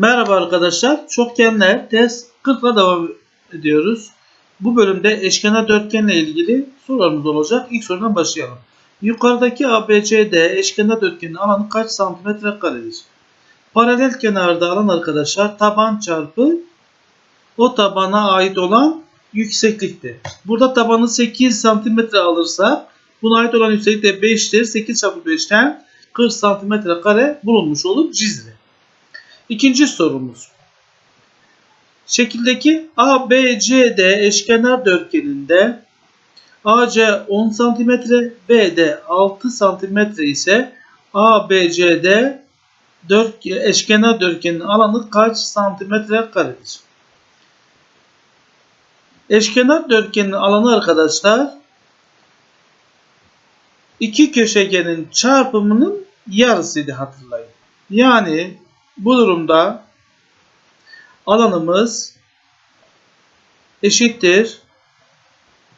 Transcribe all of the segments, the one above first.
Merhaba arkadaşlar. Çokgenler test 40 ile devam ediyoruz. Bu bölümde eşkenar dörtgenle ilgili sorularımız olacak. İlk sorudan başlayalım. Yukarıdaki ABCD eşkenar dörtgenin alanı kaç santimetre karedir? Paralel kenarda alan arkadaşlar taban çarpı o tabana ait olan yüksekliktir. Burada tabanı 8 santimetre alırsak buna ait olan yükseklik de 5'tir. 8 çarpı 5'ten 40 santimetre kare bulunmuş olur cizre. İkinci sorumuz. Şekildeki ABCD eşkenar dörtgeninde AC 10 cm, BD 6 cm ise ABCD dört, eşkenar dörtgenin alanı kaç santimetre karedir? Eşkenar dörtgenin alanı arkadaşlar iki köşegenin çarpımının yarısıydı hatırlayın. Yani bu durumda alanımız eşittir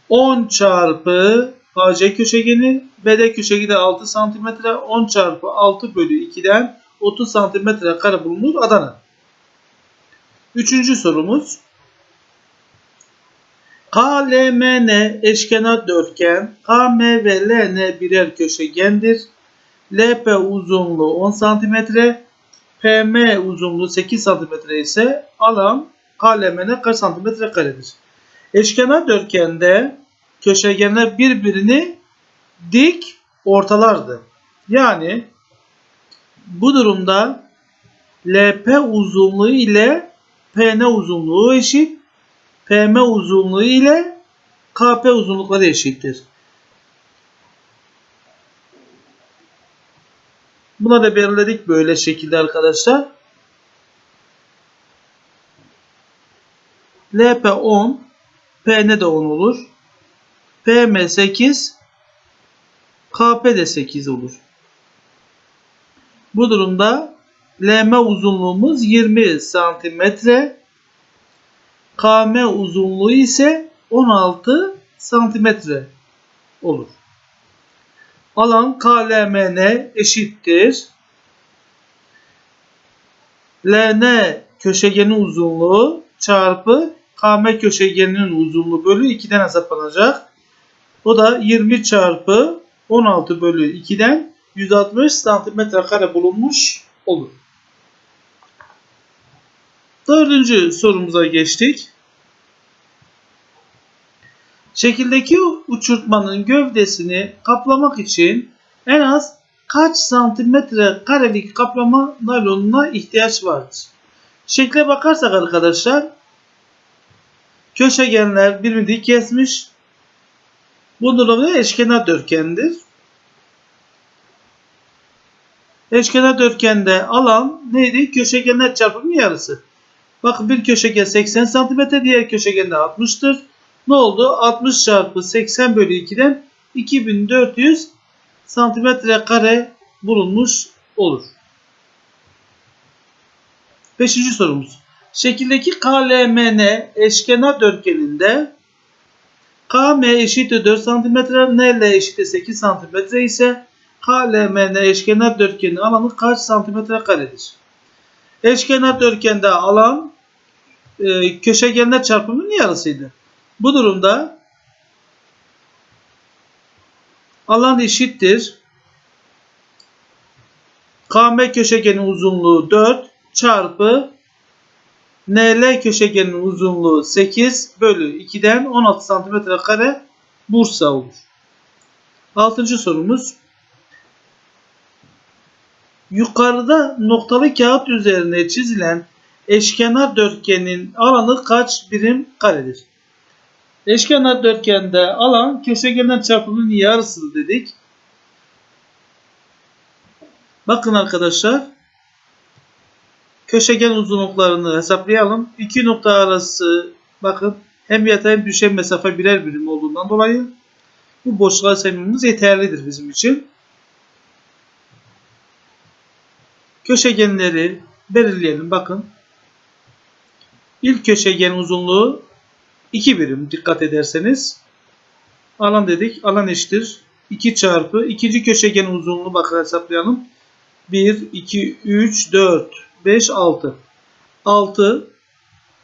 10 çarpı AC köşegeni BD köşegeni 6 cm 10 çarpı 6 bölü 2'den 30 cm kare bulunur Adana. Üçüncü sorumuz. KLMN eşkenar dörtgen, KM ve LN birer köşegendir. LP uzunluğu 10 cm, PM uzunluğu 8 cm ise alan KLM'ne kaç santimetre karedir? Eşkenar dörtgende köşegenler birbirini dik ortalardı. Yani bu durumda LP uzunluğu ile PN uzunluğu eşit. PM uzunluğu ile KP uzunlukları eşittir. Buna da belirledik böyle şekilde arkadaşlar. LP 10, PN de 10 olur. PM 8, KP de 8 olur. Bu durumda LM uzunluğumuz 20 santimetre. KM uzunluğu ise 16 santimetre olur. Alan KLMN eşittir. LN köşegenin uzunluğu çarpı KM köşegeninin uzunluğu bölü 2'den hesaplanacak. O da 20 çarpı 16 bölü 2'den 160 santimetre kare bulunmuş olur. Dördüncü sorumuza geçtik. Şekildeki uçurtmanın gövdesini kaplamak için en az kaç santimetre karelik kaplama naylonuna ihtiyaç vardır? Şekle bakarsak arkadaşlar köşegenler birbirini kesmiş. Bu durumda eşkenar dörtgendir. Eşkenar dörtgende alan neydi? Köşegenler çarpımı yarısı. Bakın bir köşegen 80 cm, diğer köşegen de 60'tır. Ne oldu? 60 çarpı 80 bölü 2'den 2400 santimetre kare bulunmuş olur. Beşinci sorumuz. Şekildeki KLMN eşkenar dörtgeninde KM eşittir 4 cm, NL eşittir 8 cm ise KLMN eşkenar dörtgenin alanı kaç santimetre karedir? Eşkenar dörtgende alan e, köşegenler çarpımının yarısıydı. Bu durumda alan eşittir. KM köşegenin uzunluğu 4 çarpı NL köşegenin uzunluğu 8 bölü 2'den 16 santimetre kare Bursa olur. Altıncı sorumuz. Yukarıda noktalı kağıt üzerine çizilen eşkenar dörtgenin alanı kaç birim karedir? Eşkenar dörtgende alan köşegenler çarpımının yarısı dedik. Bakın arkadaşlar. Köşegen uzunluklarını hesaplayalım. İki nokta arası bakın hem yatay hem düşen mesafe birer birim olduğundan dolayı bu boşluğa saymamız yeterlidir bizim için. Köşegenleri belirleyelim. Bakın. İlk köşegen uzunluğu 2 birim dikkat ederseniz. Alan dedik. Alan eşittir. 2 çarpı. ikinci köşegen uzunluğu bakın hesaplayalım. 1, 2, 3, 4, 5, 6. 6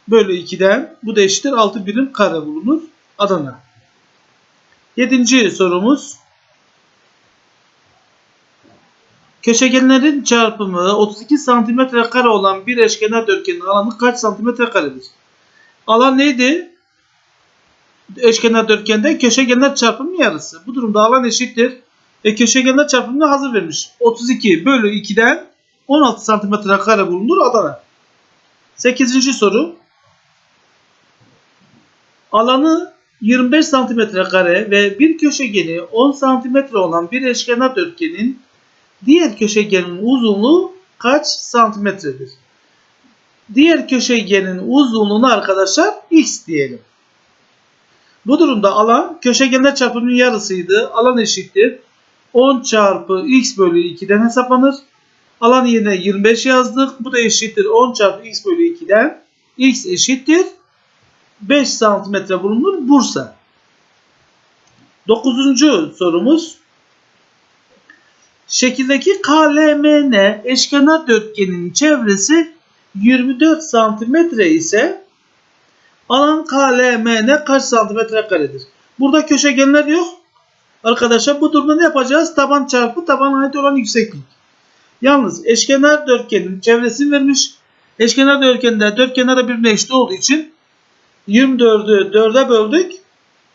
bölü 2'den bu da eşittir 6 birim kare bulunur. Adana. Yedinci sorumuz. Köşegenlerin çarpımı 32 santimetre kare olan bir eşkenar dörtgenin alanı kaç santimetre karedir? Alan neydi? Eşkenar dörtgende köşegenler çarpımı yarısı. Bu durumda alan eşittir. E köşegenler çarpımını hazır vermiş. 32 bölü 2'den 16 santimetre kare bulunur Adana. 8. soru. Alanı 25 santimetre kare ve bir köşegeni 10 santimetre olan bir eşkenar dörtgenin diğer köşegenin uzunluğu kaç santimetredir? Diğer köşegenin uzunluğunu arkadaşlar x diyelim. Bu durumda alan köşegenler çarpımının yarısıydı. Alan eşittir. 10 çarpı x bölü 2'den hesaplanır. Alan yerine 25 yazdık. Bu da eşittir 10 çarpı x bölü 2'den. x eşittir 5 santimetre bulunur Bursa. Dokuzuncu sorumuz. Şekildeki KLMN eşkenar dörtgenin çevresi 24 santimetre ise alan KLMN kaç santimetre karedir? Burada köşegenler yok. Arkadaşlar bu durumda ne yapacağız? Taban çarpı tabana ait olan yükseklik. Yalnız eşkenar dörtgenin çevresini vermiş. Eşkenar dörtgende dört kenara birbirine eşit olduğu için 24'ü 4'e böldük.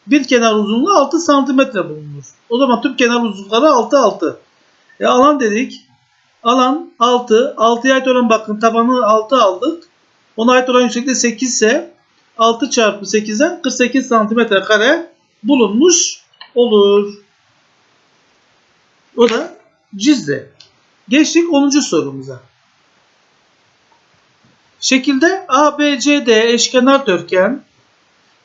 Bir kenar uzunluğu 6 santimetre bulunur. O zaman tüm kenar uzunlukları 6 6. E alan dedik. Alan 6. 6'ya ait olan bakın tabanı 6 aldık. Ona ait olan yüksekliği 8 ise 6 çarpı 8'den 48 santimetre kare bulunmuş olur. O da Cizre. Geçtik 10. sorumuza. Şekilde ABCD eşkenar dörtgen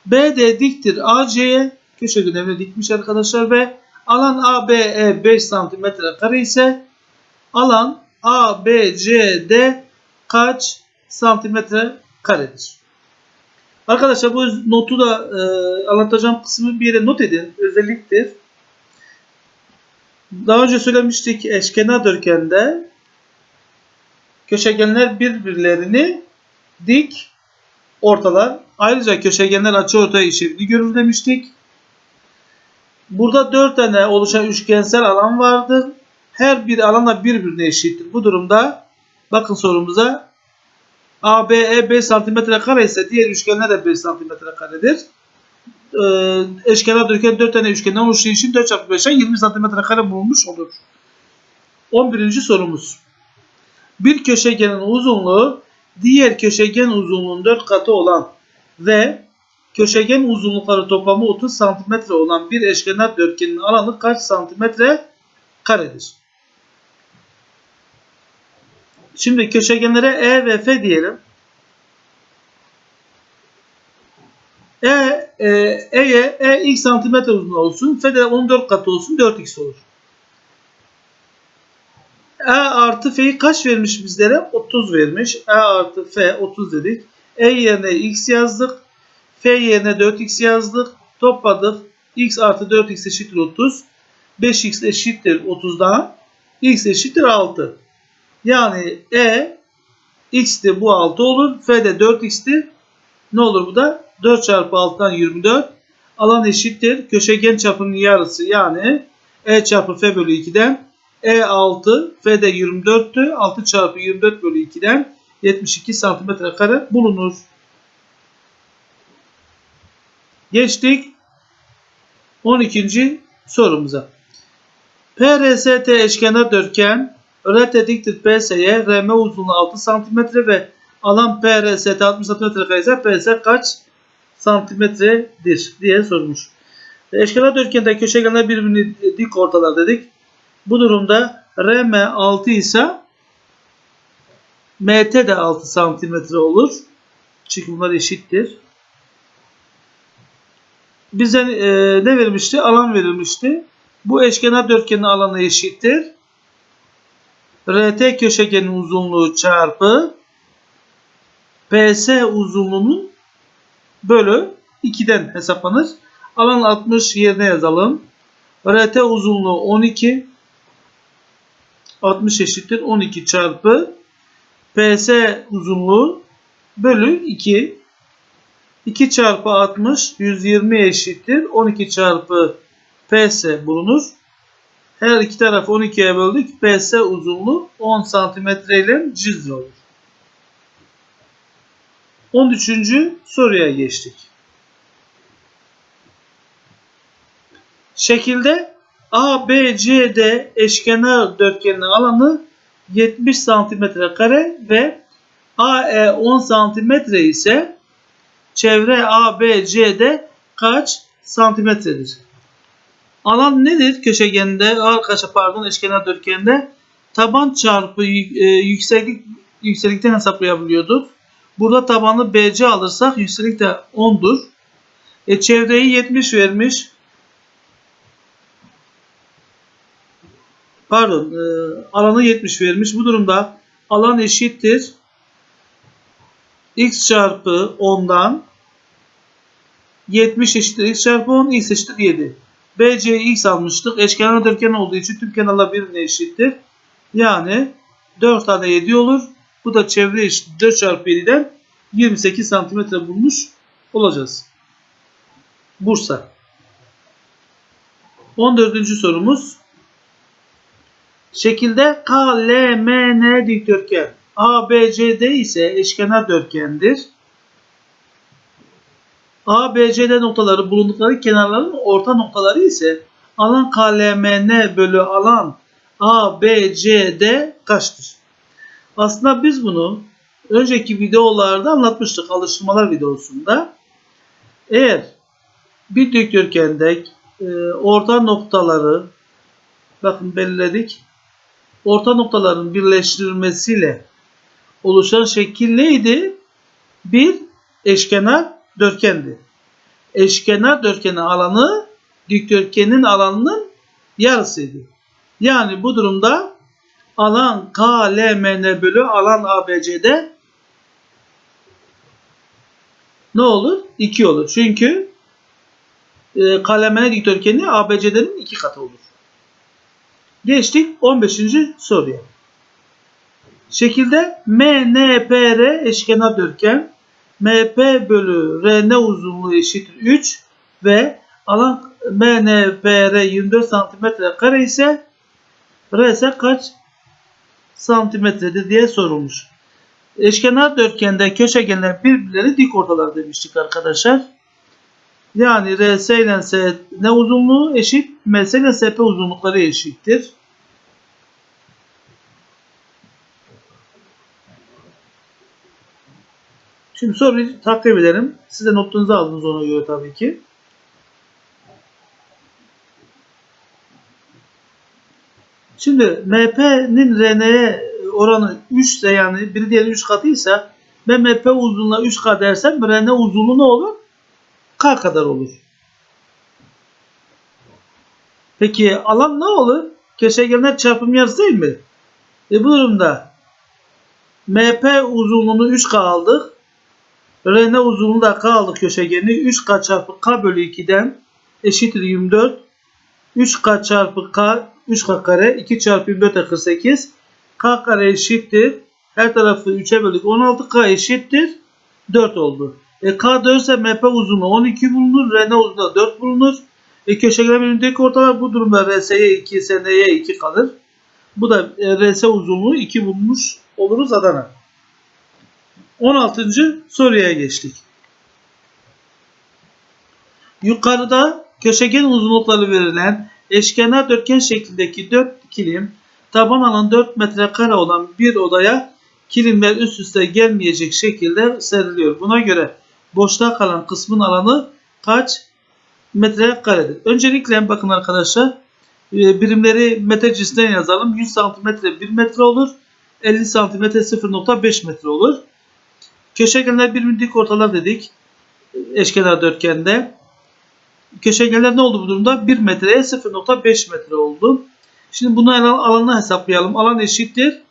BD diktir AC'ye köşe önemli dikmiş arkadaşlar ve alan ABE 5 cm kare ise alan ABCD kaç santimetre karedir? Arkadaşlar bu notu da e, anlatacağım kısmı bir yere not edin. Özelliktir. Daha önce söylemiştik eşkenar dörtgende köşegenler birbirlerini dik ortalar. Ayrıca köşegenler açıortay işlevini görür demiştik. Burada 4 tane oluşan üçgensel alan vardır. Her bir alanla birbirine eşittir. Bu durumda bakın sorumuza ABE 5 cm kare ise diğer üçgenler de 5 cm karedir. Ee, eşkenar dörtgen 4 tane üçgenden oluştuğu için 4 çarpı 5'e 20 cm kare bulunmuş olur. 11. sorumuz. Bir köşegenin uzunluğu diğer köşegen uzunluğunun 4 katı olan ve köşegen uzunlukları toplamı 30 cm olan bir eşkenar dörtgenin alanı kaç santimetre karedir? Şimdi köşegenlere E ve F diyelim. E, e, E'ye E x santimetre uzun olsun. F de 14 katı olsun. 4x olur. E artı F'yi kaç vermiş bizlere? 30 vermiş. E artı F 30 dedik. E yerine x yazdık. F yerine 4x yazdık. Topladık. x artı 4x eşittir 30. 5x eşittir 30'dan. x eşittir 6. Yani E x'ti bu 6 olur. F de 4x'ti. Ne olur bu da? 4 çarpı 6'dan 24. Alan eşittir. Köşegen çapının yarısı yani E çarpı F bölü 2'den E 6 F de 24'tü. 6 çarpı 24 bölü 2'den 72 santimetre kare bulunur. Geçtik 12. sorumuza. PRST eşkenar dörtgen RT diktir PS'ye RM uzunluğu 6 cm ve alan PRST 60 cm ise PS kaç santimetredir diye sormuş. Eşkenar dörtgende köşegenler birbirini dik ortalar dedik. Bu durumda RM 6 ise MT de 6 santimetre olur. Çünkü bunlar eşittir. Bize e, ne verilmişti? Alan verilmişti. Bu eşkenar dörtgenin alanı eşittir. RT köşegenin uzunluğu çarpı PS uzunluğunun bölü 2'den hesaplanır. Alan 60 yerine yazalım. RT uzunluğu 12 60 eşittir 12 çarpı PS uzunluğu bölü 2. 2 çarpı 60 120 eşittir. 12 çarpı PS bulunur. Her iki tarafı 12'ye böldük. PS uzunluğu 10 santimetre ile cizre olur. 13. soruya geçtik. Şekilde ABCD eşkenar dörtgenin alanı 70 santimetre kare ve AE 10 santimetre ise çevre ABCD kaç santimetredir? Alan nedir köşegende, arkadaşlar pardon eşkenar dörtgende? Taban çarpı e, yükseklik yükseklikten hesaplayabiliyorduk. Burada tabanı BC alırsak yükseklik de 10'dur. E, çevreyi 70 vermiş. Pardon, e, alanı 70 vermiş. Bu durumda alan eşittir. x çarpı 10'dan 70 eşittir x çarpı 10, x eşittir 7. BC'yi x almıştık. Eşkenar dörtgen olduğu için tüm kenarlar birbirine eşittir. Yani 4 tane 7 olur. Bu da çevre eşit 4 çarpı 7'den 28 santimetre bulmuş olacağız. Bursa. 14. sorumuz. Şekilde KLMN dikdörtgen ABCD ise eşkenar dörtgendir. ABCD noktaları bulundukları kenarların orta noktaları ise alan KLMN bölü alan ABCD kaçtır? Aslında biz bunu önceki videolarda anlatmıştık alıştırmalar videosunda. Eğer bir dikdörtgende e, orta noktaları bakın belirledik. Orta noktaların birleştirilmesiyle oluşan şekil neydi? Bir eşkenar dörtgendi. Eşkenar dörtgenin alanı dikdörtgenin alanının yarısıydı. Yani bu durumda alan KLMN bölü alan ABCD ne olur? 2 olur. Çünkü e, KLMN dikdörtgeni ABCD'nin 2 katı olur. Geçtik 15. soruya. Şekilde MNPR eşkenar dörtgen MP bölü RN uzunluğu eşittir 3 ve alan MNPR 24 santimetre kare ise R ise kaç santimetredir diye sorulmuş. Eşkenar dörtgende köşegenler birbirleri dik ortalar demiştik arkadaşlar. Yani RS ile S ne uzunluğu eşit, MS ile SP uzunlukları eşittir. Şimdi soruyu takip edelim. Size notunuzu aldınız ona göre tabii ki. Şimdi MP'nin RN'ye oranı 3 ise yani biri diğeri 3 katıysa ben MP uzunluğuna 3K dersem RN uzunluğu ne olur? K kadar olur. Peki alan ne olur? Köşegenler çarpım yarısı değil mi? E bu durumda MP uzunluğunu 3K aldık. RN uzunluğu da K aldık köşegeni. 3K çarpı K bölü 2'den eşittir 24. 3K çarpı K 3K kare 2 çarpı 24 48. K kare eşittir. Her tarafı 3'e böldük. 16K eşittir. 4 oldu. E, K 4 ise MP uzunluğu 12 bulunur. RN uzunluğu 4 bulunur. E, köşegeler birbirindeki ortalar bu durumda RS'ye 2, SN'ye 2 kalır. Bu da e, RS uzunluğu 2 bulmuş oluruz Adana. 16. soruya geçtik. Yukarıda köşegen uzunlukları verilen eşkenar dörtgen şeklindeki 4 kilim taban alan 4 metrekare olan bir odaya kilimler üst üste gelmeyecek şekilde seriliyor. Buna göre boşta kalan kısmın alanı kaç metrekaredir? Öncelikle bakın arkadaşlar e, birimleri metre cinsinden yazalım. 100 santimetre 1 metre olur. 50 santimetre 0.5 metre olur. Köşegenler birbirini dik ortalar dedik. Eşkenar dörtgende. Köşegenler ne oldu bu durumda? 1 metreye 0.5 metre oldu. Şimdi bunu alanını hesaplayalım. Alan eşittir.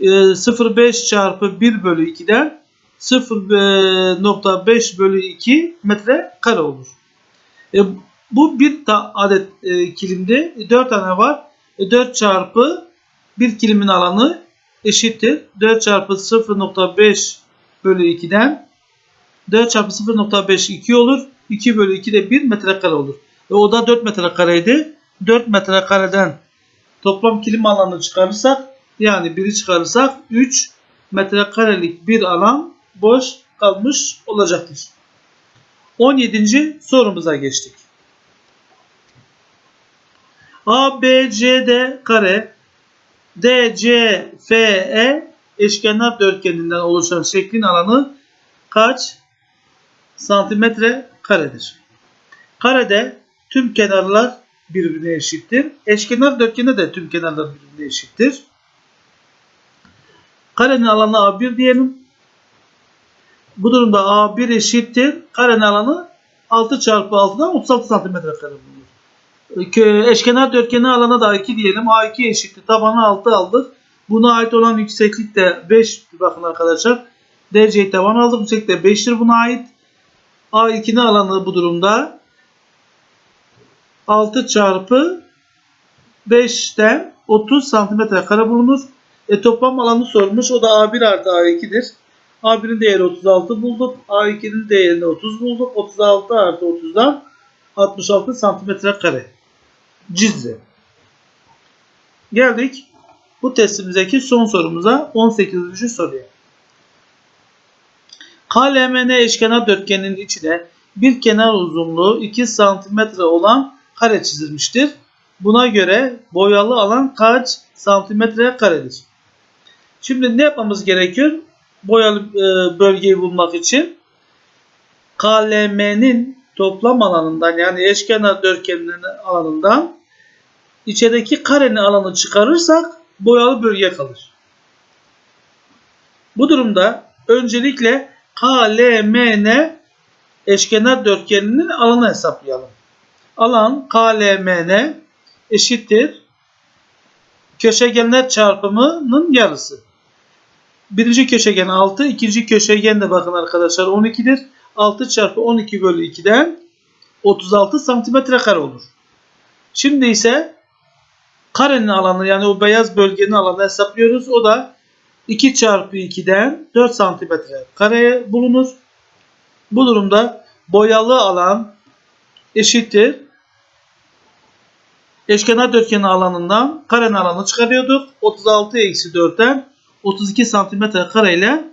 0.5 çarpı 1 bölü 2'den 0.5 bölü 2 metre kare olur. E, bu bir adet e, kilimde 4 tane var. E, 4 çarpı bir kilimin alanı eşittir. 4 çarpı 0.5 bölü 2'den 4 çarpı 0.5 2 olur. 2 bölü 2 de 1 metrekare olur. E o da 4 metrekareydi. 4 metrekareden toplam kilim alanını çıkarırsak yani 1'i çıkarırsak 3 metrekarelik bir alan boş kalmış olacaktır. 17. sorumuza geçtik. ABCD kare DCFE eşkenar dörtgeninden oluşan şeklin alanı kaç santimetre karedir? Karede tüm kenarlar birbirine eşittir. Eşkenar dörtgende de tüm kenarlar birbirine eşittir. Karenin alanı A1 diyelim. Bu durumda A1 eşittir. Karenin alanı 6 çarpı 6'dan 36 santimetre kare bulunur. Eşkenar dörtgenin alanı da 2 diyelim. A2 eşittir. Tabanı 6 aldık. Buna ait olan yükseklik de 5. Bakın arkadaşlar. DC'yi taban aldık. Yükseklik de 5'tir buna ait. A2'nin alanı bu durumda 6 çarpı 5'ten 30 santimetre kare bulunur. E, toplam alanı sormuş. O da A1 artı A2'dir. A1'in değeri 36 bulduk. A2'nin değerini 30 bulduk. 36 artı 30'dan 66 santimetre kare. Cizre. Geldik bu testimizdeki son sorumuza 18. soruya. KLMN eşkenar dörtgenin içine bir kenar uzunluğu 2 santimetre olan kare çizilmiştir. Buna göre boyalı alan kaç santimetre karedir? Şimdi ne yapmamız gerekiyor? Boyalı e, bölgeyi bulmak için KLM'nin toplam alanından yani eşkenar dörtgenin alanından içerideki karenin alanı çıkarırsak boyalı bölge kalır. Bu durumda öncelikle KLMN eşkenar dörtgeninin alanı hesaplayalım. Alan KLMN eşittir köşegenler çarpımının yarısı. Birinci köşegen 6, ikinci köşegen de bakın arkadaşlar 12'dir. 6 çarpı 12 bölü 2'den 36 santimetre kare olur. Şimdi ise karenin alanı yani o beyaz bölgenin alanı hesaplıyoruz. O da 2 çarpı 2'den 4 santimetre kareye bulunur. Bu durumda boyalı alan eşittir. Eşkenar dörtgenin alanından karenin alanını çıkarıyorduk. 36 eksi 4'ten 32 santimetre kare ile